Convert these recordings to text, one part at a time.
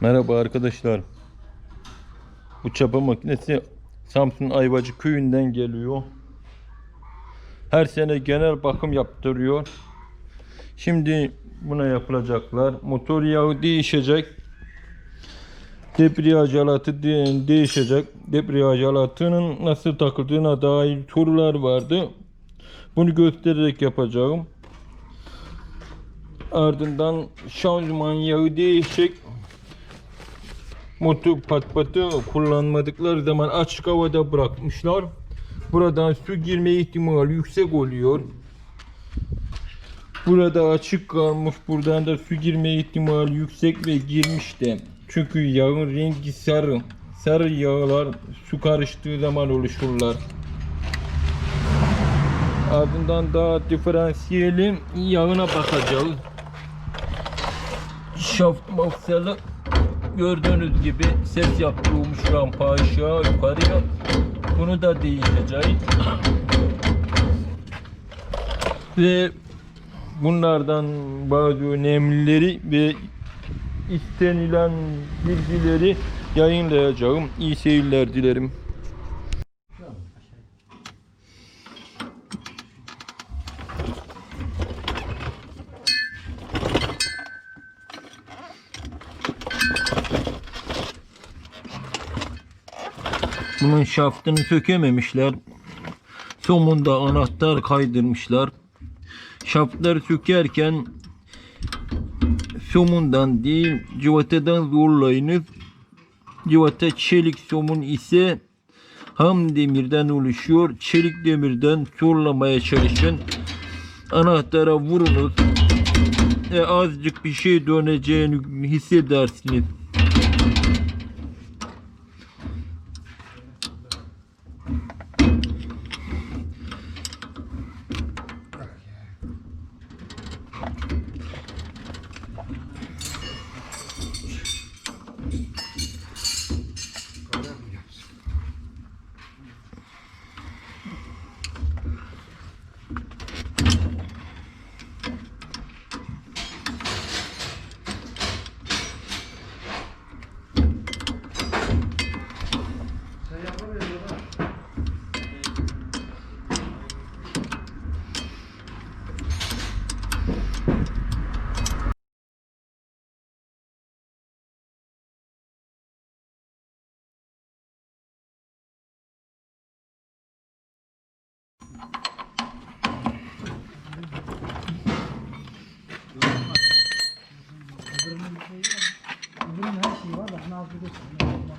Merhaba arkadaşlar. Bu çapa makinesi Samsun Ayvacı köyünden geliyor. Her sene genel bakım yaptırıyor. Şimdi buna yapılacaklar. Motor yağı değişecek. Debriyaj alatı de- değişecek. Debriyaj alatının nasıl takıldığına dair sorular vardı. Bunu göstererek yapacağım. Ardından şanzıman yağı değişecek. Motor patpatı kullanmadıkları zaman açık havada bırakmışlar. Buradan su girme ihtimali yüksek oluyor. Burada açık kalmış. Buradan da su girme ihtimali yüksek ve girmiş de. Çünkü yağın rengi sarı. Sarı yağlar su karıştığı zaman oluşurlar. Ardından daha diferansiyeli yağına bakacağız. Şaft mafsalı gördüğünüz gibi ses yaptırılmış rampa aşağı yukarıya. Bunu da değişeceğiz. Ve bunlardan bazı önemlileri ve istenilen bilgileri yayınlayacağım. İyi seyirler dilerim. Bunun şaftını sökememişler. Somunda anahtar kaydırmışlar. Şaftları sökerken somundan değil civatadan zorlayınız. Civata çelik somun ise ham demirden oluşuyor. Çelik demirden zorlamaya çalışın. Anahtara vurunuz. E, azıcık bir şey döneceğini hissedersiniz. Bunun her şeyi var da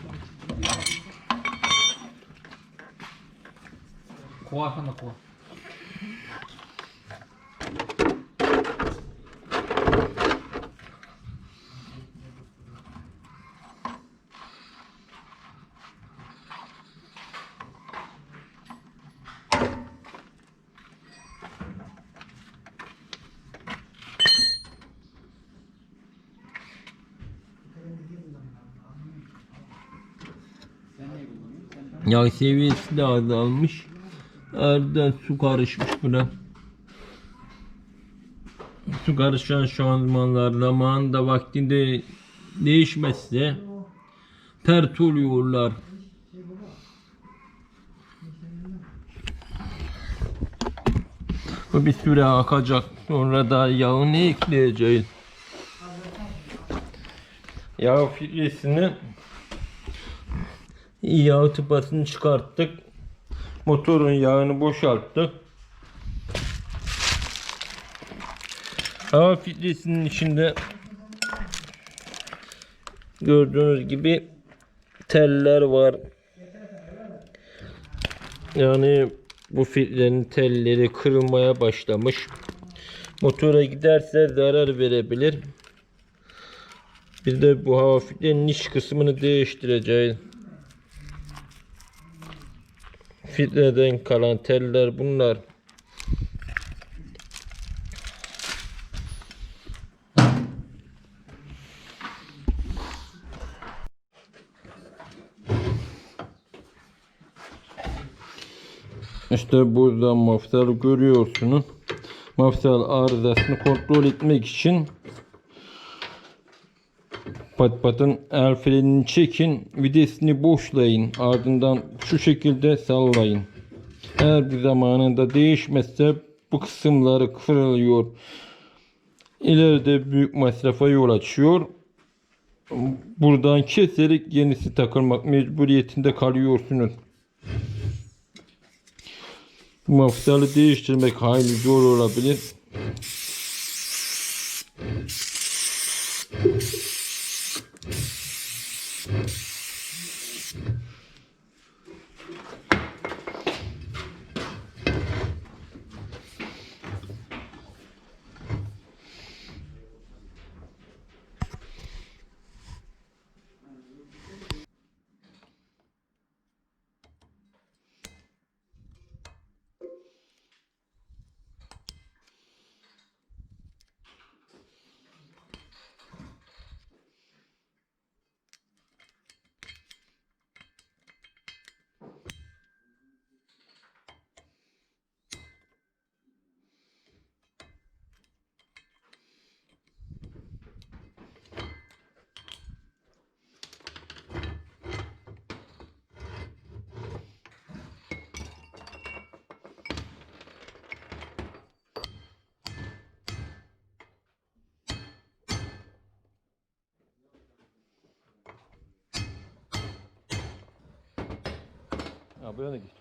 hani az Yağ seviyesi de azalmış. Ardından su karışmış buna. Su karışan şanzımanlar zamanında vaktinde değişmezse pert oluyorlar. Bu bir süre akacak. Sonra da yağını ekleyeceğiz. Yağ filesini yağ tıpasını çıkarttık. Motorun yağını boşalttık. Hava filtresinin içinde gördüğünüz gibi teller var. Yani bu filtrenin telleri kırılmaya başlamış. Motora giderse zarar verebilir. Bir de bu hava filtrenin iç kısmını değiştireceğiz. Filtreden kalan teller bunlar. İşte burada mafsal görüyorsunuz. Mafsal arızasını kontrol etmek için Pat patın el çekin, videsini boşlayın. Ardından şu şekilde sallayın. Eğer bir zamanında değişmezse bu kısımları kırılıyor. İleride büyük masrafa yol açıyor. Buradan keserek yenisi takılmak mecburiyetinde kalıyorsunuz. Mafsalı değiştirmek hayli zor olabilir. Ja, aber ja.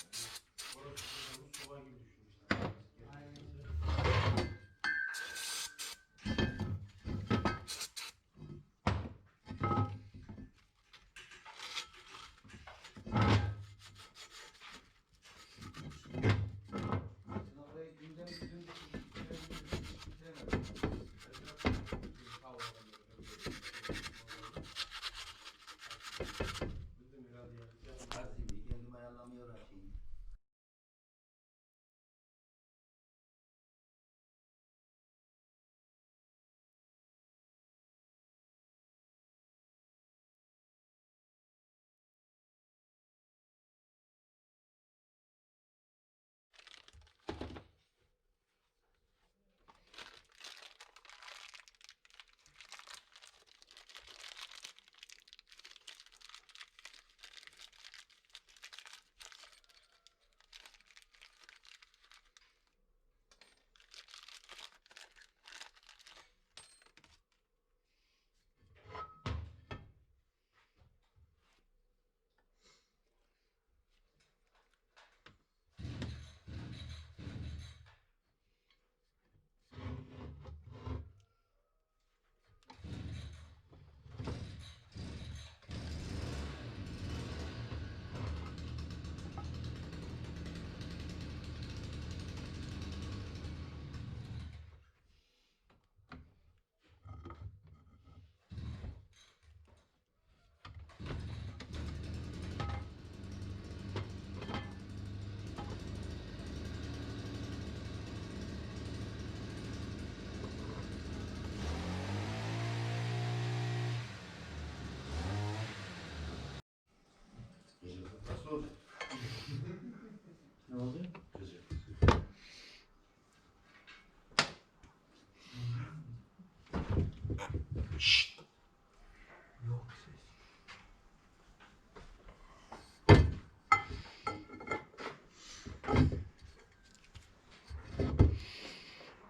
Şşt.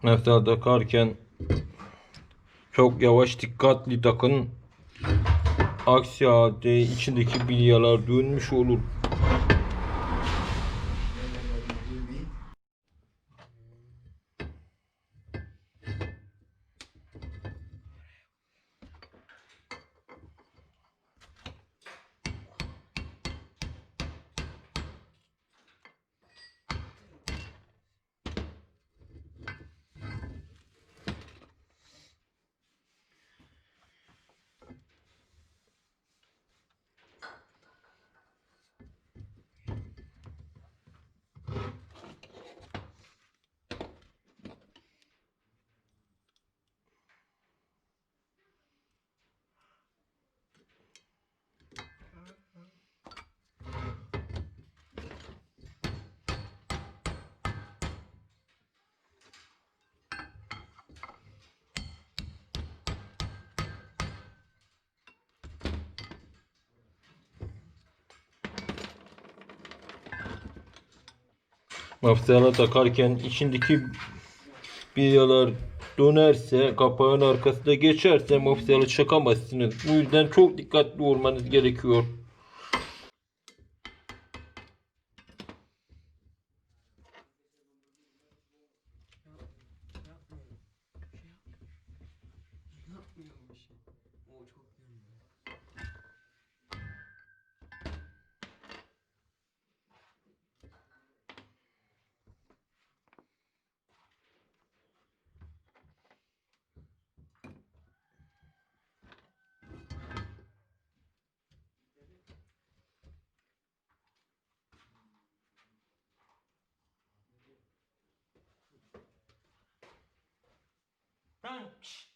Mesela takarken çok yavaş dikkatli takın. Aksi halde içindeki bilyalar dönmüş olur. Mafsala takarken içindeki bilyalar dönerse, kapağın arkasında geçerse mafsalı çakamazsınız. Bu yüzden çok dikkatli olmanız gerekiyor. Brunch.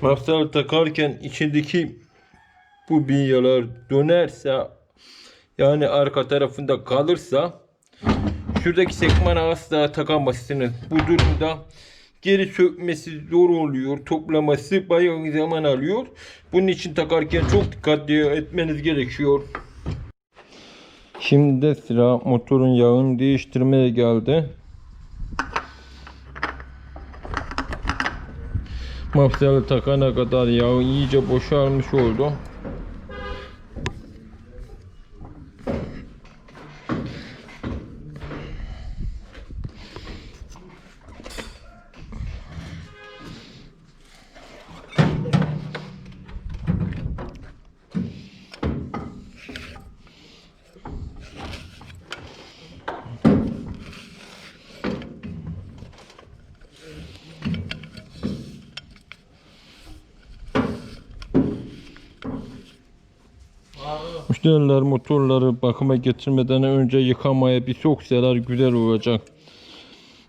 Mafsal takarken içindeki bu bilyalar dönerse yani arka tarafında kalırsa şuradaki sekmana asla takamazsınız. Bu durumda geri sökmesi zor oluyor. Toplaması bayağı zaman alıyor. Bunun için takarken çok dikkatli etmeniz gerekiyor. Şimdi sıra motorun yağını değiştirmeye geldi. Mafsalı takana kadar yağ iyice boşalmış oldu. Müşteriler motorları bakıma getirmeden önce yıkamaya bir soksalar güzel olacak.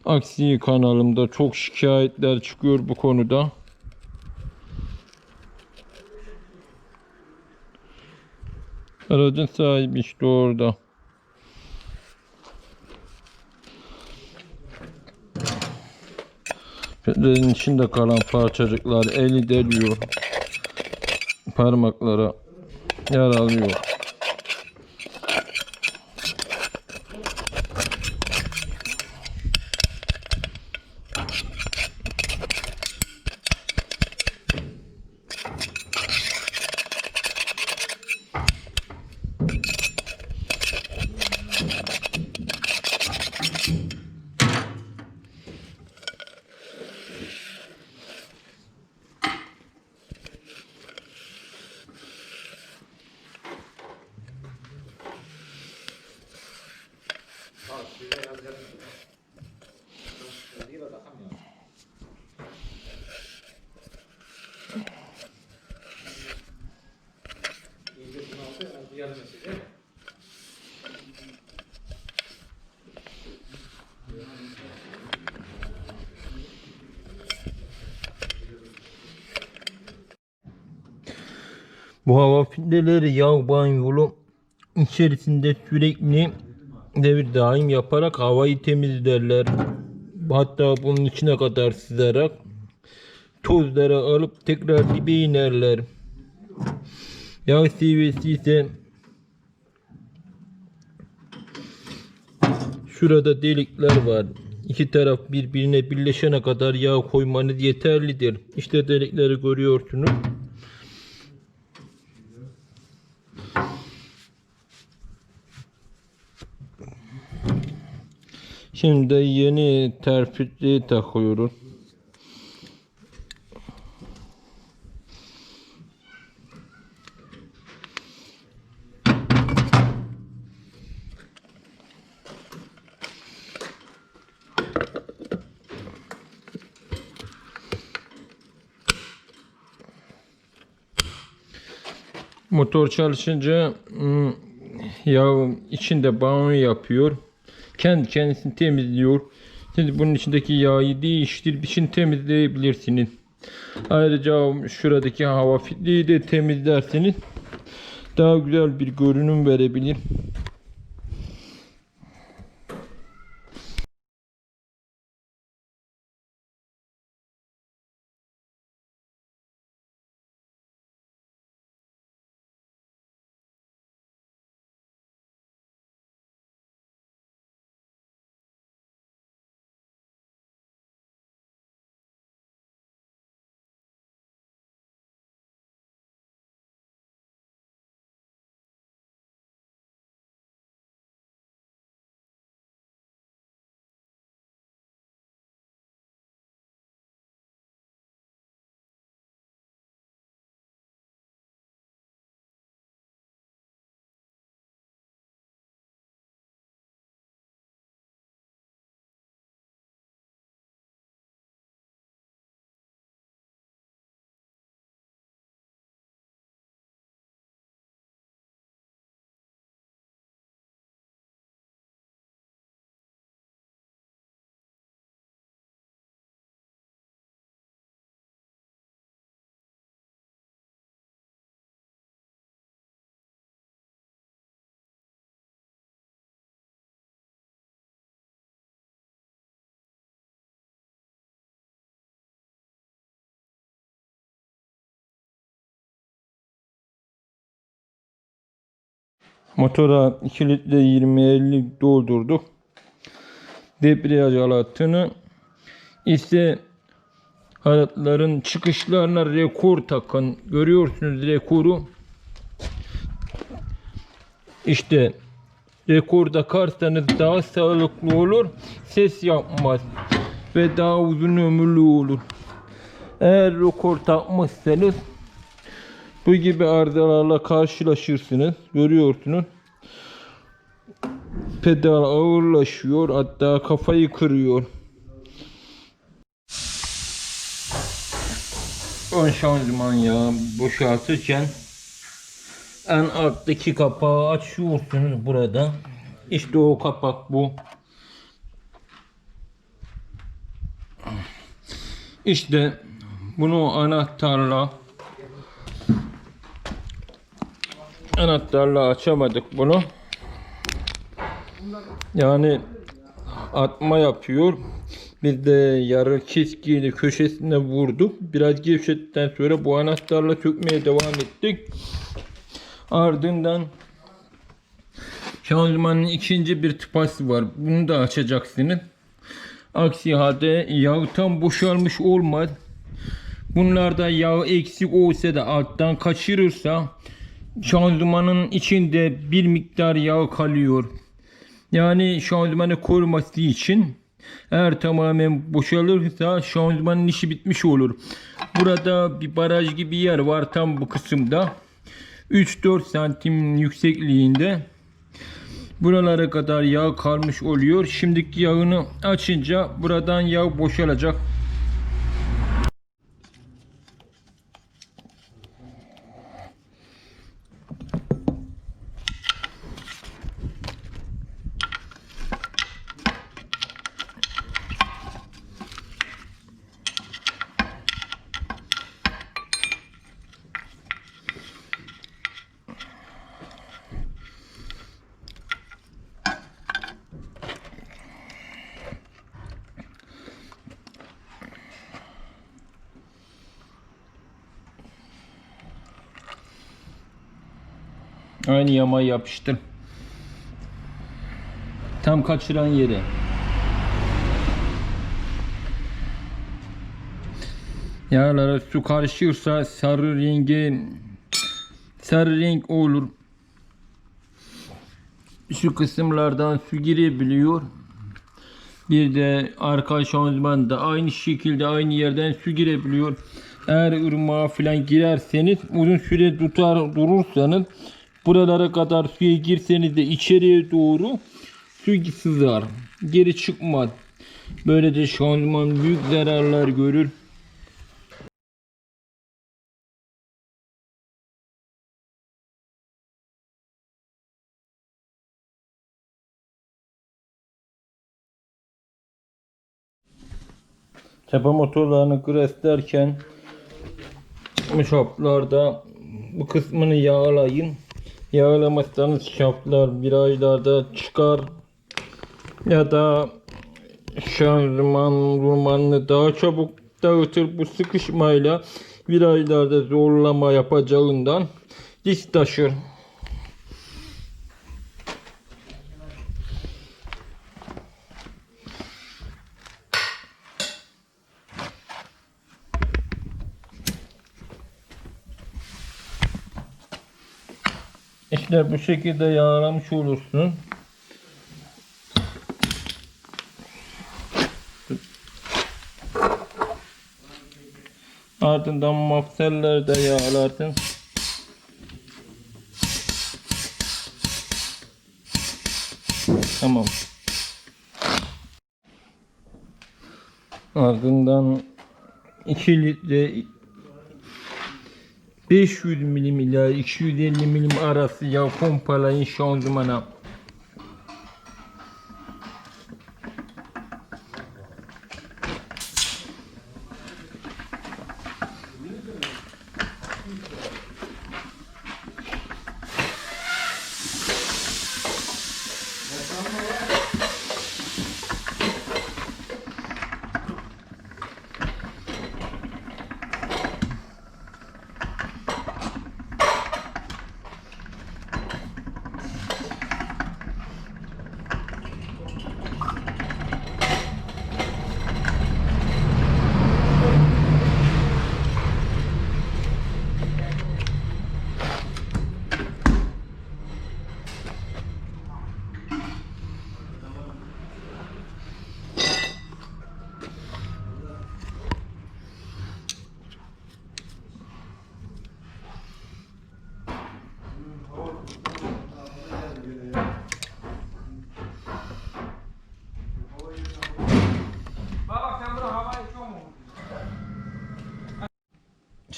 Aksi kanalımda çok şikayetler çıkıyor bu konuda. Aracın sahibi işte orada. Pedalin içinde kalan parçacıklar eli deliyor. Parmaklara yer Bu hava filtreleri yağ banyolu içerisinde sürekli devir daim yaparak havayı temizlerler. Hatta bunun içine kadar sızarak tozları alıp tekrar dibe inerler. Yağ seviyesi ise şurada delikler var. İki taraf birbirine birleşene kadar yağ koymanız yeterlidir. İşte delikleri görüyorsunuz. Şimdi yeni terfitliği takıyoruz. Motor çalışınca ım, yağ içinde banyo yapıyor. Kendi kendisini temizliyor. Şimdi bunun içindeki yağı değiştirip için temizleyebilirsiniz. Ayrıca şuradaki hava filtreyi de temizlerseniz daha güzel bir görünüm verebilir. Motora 2 litre 20-50 doldurduk. Debriyaj alatını ise halatların çıkışlarına rekor takın. Görüyorsunuz rekoru. İşte rekor takarsanız daha sağlıklı olur. Ses yapmaz. Ve daha uzun ömürlü olur. Eğer rekor takmazsanız bu gibi arızalarla karşılaşırsınız. Görüyorsunuz. Pedal ağırlaşıyor. Hatta kafayı kırıyor. Ön şanzıman yağı boşaltırken en alttaki kapağı açıyorsunuz burada. İşte o kapak bu. İşte bunu anahtarla anahtarla açamadık bunu. Yani atma yapıyor. Biz de yarı çizgiyle köşesine vurduk. Biraz gevşettikten sonra bu anahtarla sökmeye devam ettik. Ardından şanzımanın ikinci bir tıpası var. Bunu da açacaksınız. Aksi halde yağ tam boşalmış olmaz. Bunlarda yağ eksik olsa da alttan kaçırırsa şanzımanın içinde bir miktar yağ kalıyor. Yani şanzımanı koruması için eğer tamamen boşalırsa şanzımanın işi bitmiş olur. Burada bir baraj gibi yer var tam bu kısımda. 3-4 santim yüksekliğinde. Buralara kadar yağ kalmış oluyor. Şimdiki yağını açınca buradan yağ boşalacak. Aynı yamayı yapıştır. Tam kaçıran yere. Yağlara su karışırsa sarı rengi sarı renk olur. Şu kısımlardan su girebiliyor. Bir de arka şanzıman da aynı şekilde aynı yerden su girebiliyor. Eğer ırmağa falan girerseniz uzun süre tutar durursanız buralara kadar suya girseniz de içeriye doğru su sızar. Geri çıkmaz. Böylece şanzıman büyük zararlar görür. Tepe motorlarını kreslerken bu şaplarda bu kısmını yağlayın. Yağlamazsanız şaplar bir aylarda çıkar ya da şanzıman rumanını daha çabuk dağıtır bu sıkışmayla bir aylarda zorlama yapacağından disk taşır. İşte bu şekilde yağlamış olursun. Ardından mafselleri de yağlarsın. Tamam. Ardından 2 litre 500 milim ila 250 milim arası yağ pompalayın şanzımana.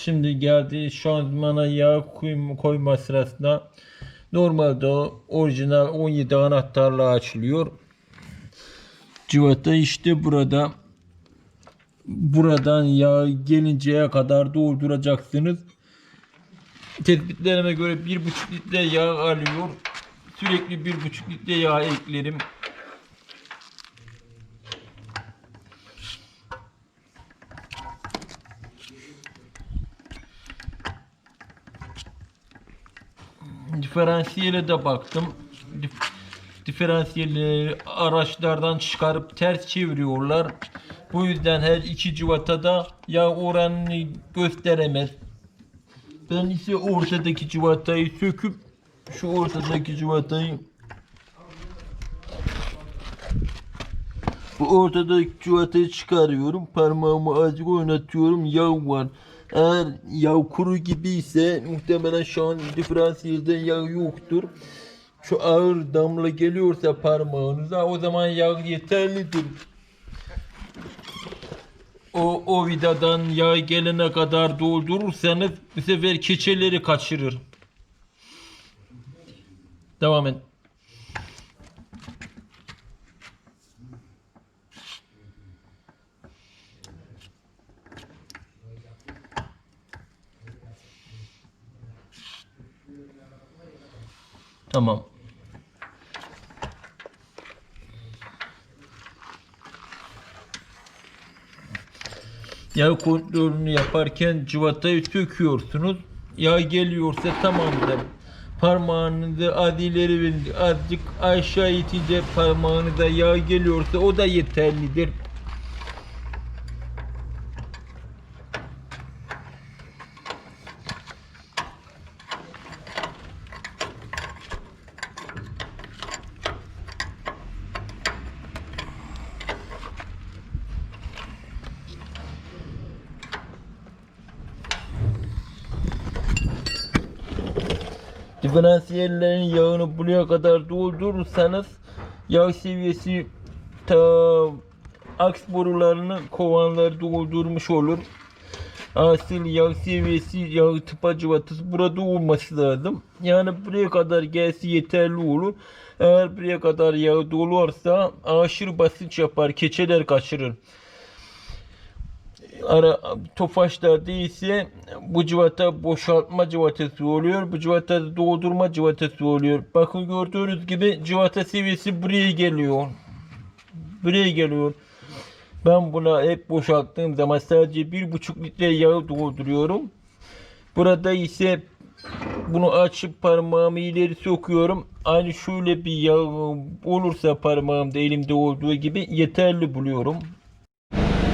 Şimdi geldi şanzımana yağ koyma, koyma sırasında normalde orijinal 17 anahtarla açılıyor. Civata işte burada. Buradan yağ gelinceye kadar dolduracaksınız. Tespitlerime göre 1,5 litre yağ alıyor. Sürekli 1,5 litre yağ eklerim. Diferansiyele de baktım. Dif- diferansiyeli araçlardan çıkarıp ters çeviriyorlar. Bu yüzden her iki civatada yağ oranını gösteremez. Ben ise ortadaki civatayı söküp şu ortadaki civatayı bu ortadaki civatayı çıkarıyorum. Parmağımı azıcık oynatıyorum. Yağ var. Eğer yağ kuru gibi ise muhtemelen şu an diferansiyelde yağ yoktur. Şu ağır damla geliyorsa parmağınıza o zaman yağ yeterlidir. O, o vidadan yağ gelene kadar doldurursanız bu sefer keçeleri kaçırır. Devam et. Tamam. Yağ kontrolünü yaparken civatayı söküyorsunuz. Yağ geliyorsa tamamdır. Parmağınızı az ileri verin. Azıcık aşağı itince parmağınıza yağ geliyorsa o da yeterlidir. Diferansiyellerin yağını buraya kadar doldurursanız yağ seviyesi ta aks borularını kovanları doldurmuş olur. Asıl yağ seviyesi yağ tıpa cıvatası burada olması lazım. Yani buraya kadar gelse yeterli olur. Eğer buraya kadar yağ dolarsa aşırı basınç yapar, keçeler kaçırır ara tofaşlarda ise bu civata boşaltma civatası oluyor. Bu civata doldurma civatası oluyor. Bakın gördüğünüz gibi civata seviyesi buraya geliyor. Buraya geliyor. Ben buna hep boşalttığım zaman sadece bir buçuk litre yağ dolduruyorum. Burada ise bunu açıp parmağımı ileri sokuyorum. Aynı şöyle bir yağ olursa parmağımda elimde olduğu gibi yeterli buluyorum.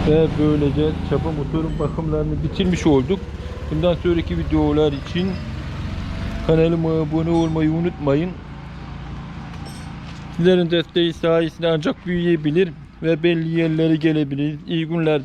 Ve böylece çapa motorun bakımlarını bitirmiş olduk. Bundan sonraki videolar için kanalıma abone olmayı unutmayın. Sizlerin desteği sayesinde ancak büyüyebilir ve belli yerlere gelebilir. İyi günler.